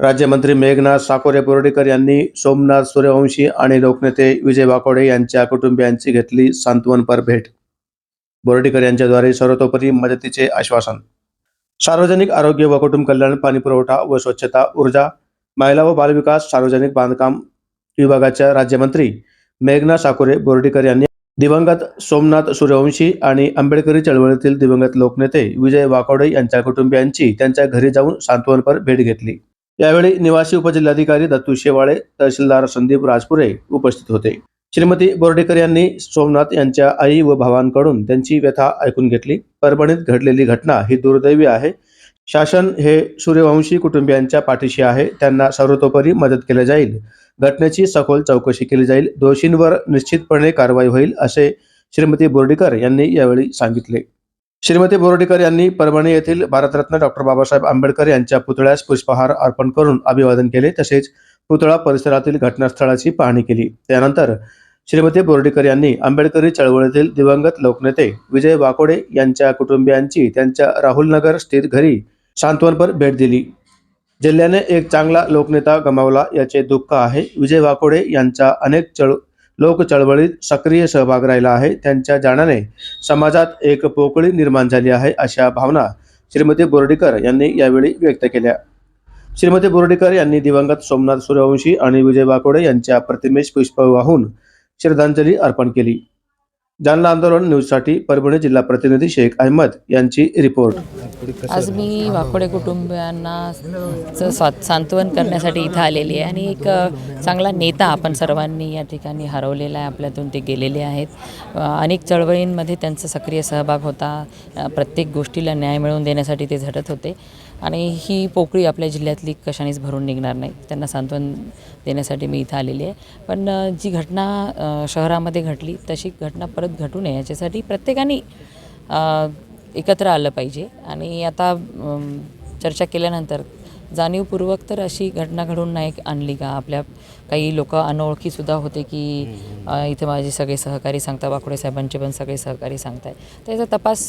राज्यमंत्री मेघनाथ साकोरे बोर्डीकर यांनी सोमनाथ सूर्यवंशी आणि लोकनेते विजय वाकोडे यांच्या कुटुंबियांची घेतली सांत्वनपर भेट. बोर्डीकर यांच्याद्वारे सर्वतोपरी मदतीचे आश्वासन. सार्वजनिक आरोग्य व कुटुंब कल्याण पाणीपुरवठा व स्वच्छता ऊर्जा महिला व बालविकास सार्वजनिक बांधकाम विभागाच्या राज्यमंत्री मेघना साकोरे बोर्डीकर यांनी दिवंगत सोमनाथ सूर्यवंशी आणि आंबेडकरी चळवळीतील दिवंगत लोकनेते विजय वाकोडे यांच्या कुटुंबियांची त्यांच्या घरी जाऊन सांत्वनपर भेट घेतली. यावेळी निवासी उपजिल्हाधिकारी दत्तू शेवाळे तहसीलदार संदीप राजपुरे उपस्थित होते. श्रीमती बोर्डेकर यांनी सोमनाथ यांच्या आई व भावांकडून त्यांची व्यथा ऐकून घेतली. परभणीत घडलेली घटना ही दुर्दैवी आहे. शासन हे सूर्यवंशी कुटुंबियांच्या पाठीशी आहे. त्यांना सर्वतोपरी मदत केली जाईल. घटनेची सखोल चौकशी केली जाईल. दोषींवर निश्चितपणे कारवाई होईल असे श्रीमती बोर्डीकर यांनी यावेळी सांगितले. श्रीमती बोर्डीकर यांनी परभणी येथील भारतरत्न डॉक्टर बाबासाहेब आंबेडकर यांच्या पुतळ्यास पुष्पहार अर्पण करून अभिवादन केले. तसेच पुतळा परिसरातील घटनास्थळाची पाहणी केली. त्यानंतर श्रीमती बोर्डीकर यांनी आंबेडकरी चळवळीतील दिवंगत लोकनेते विजय वाकोडे यांच्या कुटुंबियांची त्यांच्या राहुलनगर स्थित घरी सांत्वनपर भेट दिली. जिल्ह्याने एक चांगला लोकनेता गमावला याचे दुःख आहे. विजय वाकोडे यांचा अनेक चळ लोक चळवळीत सक्रिय सहभाग राहिला आहे. त्यांच्या जाण्याने समाजात एक पोकळी निर्माण झाली आहे अशा भावना श्रीमती बोर्डीकर यांनी यावेळी व्यक्त केल्या. श्रीमती बोर्डीकर यांनी दिवंगत सोमनाथ सूर्यवंशी आणि विजय वाकोडे यांच्या प्रतिमेस पुष्प वाहून श्रद्धांजली अर्पण केली. जालना आंदोलन न्यूजसाठी परभणी जिल्हा प्रतिनिधी शेख अहमद यांची रिपोर्ट. आज मी वाकोडे कुटुंबियांना चं स्वा सांत्वन करण्यासाठी इथं आलेली आहे आणि एक चांगला नेता आपण सर्वांनी या ठिकाणी हरवलेला आहे आपल्यातून ते गेलेले आहेत. अनेक चळवळींमध्ये त्यांचा सक्रिय सहभाग होता. प्रत्येक गोष्टीला न्याय मिळवून देण्यासाठी ते झटत होते. आणि ही पोकळी आपल्या जिल्ह्यातली कशानेच भरून निघणार नाही. त्यांना सांत्वन देण्यासाठी मी इथं आलेली आहे. पण जी घटना शहरामध्ये घडली तशी घटना परत घटू नये याच्यासाठी प्रत्येकाने एकत्र आलं पाहिजे. आणि आता चर्चा केल्यानंतर जाणीवपूर्वक तर अशी घटना घडून नाही आणली का? आपल्या काही लोक अनोळखीसुद्धा होते की इथे माझे सगळे सहकारी सांगता बाकुडे साहेबांचे पण सगळे सहकारी सांगताय. त्याचा तपास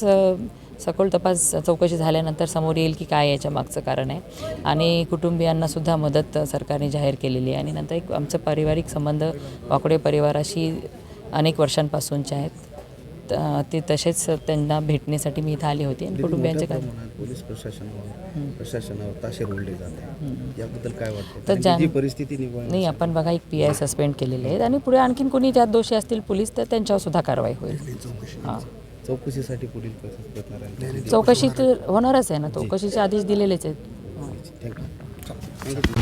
सखोल तपास चौकशी झाल्यानंतर समोर येईल की काय याच्या मागचं कारण आहे. आणि कुटुंबियांनासुद्धा मदत सरकारने जाहीर केलेली आहे. आणि नंतर एक आमचं पारिवारिक संबंध वाकोडे परिवाराशी अनेक वर्षांपासूनचे आहेत. त- ते तसेच त्यांना भेटण्यासाठी मी इथं आली होती. आणि कुटुंबियांचे काय? पोलीस प्रशासनावर प्रशासनावर ताशेर ओढले जाते याबद्दल काय वाटतं? तर आणि जाण- जी परिस्थिती नाही आपण बघा एक पी आय सस्पेंड केलेले आहेत. आणि पुढे आणखीन कोणी त्यात दोषी असतील पोलीस तर त्यांच्यावर सुद्धा कारवाई होईल. हां. चौकशीसाठी पुढील प्रयत्न करणार आहे चौकशी तर होणारच आहे ना. चौकशीचे आदेश दिलेलेच आहेत. थँक्यू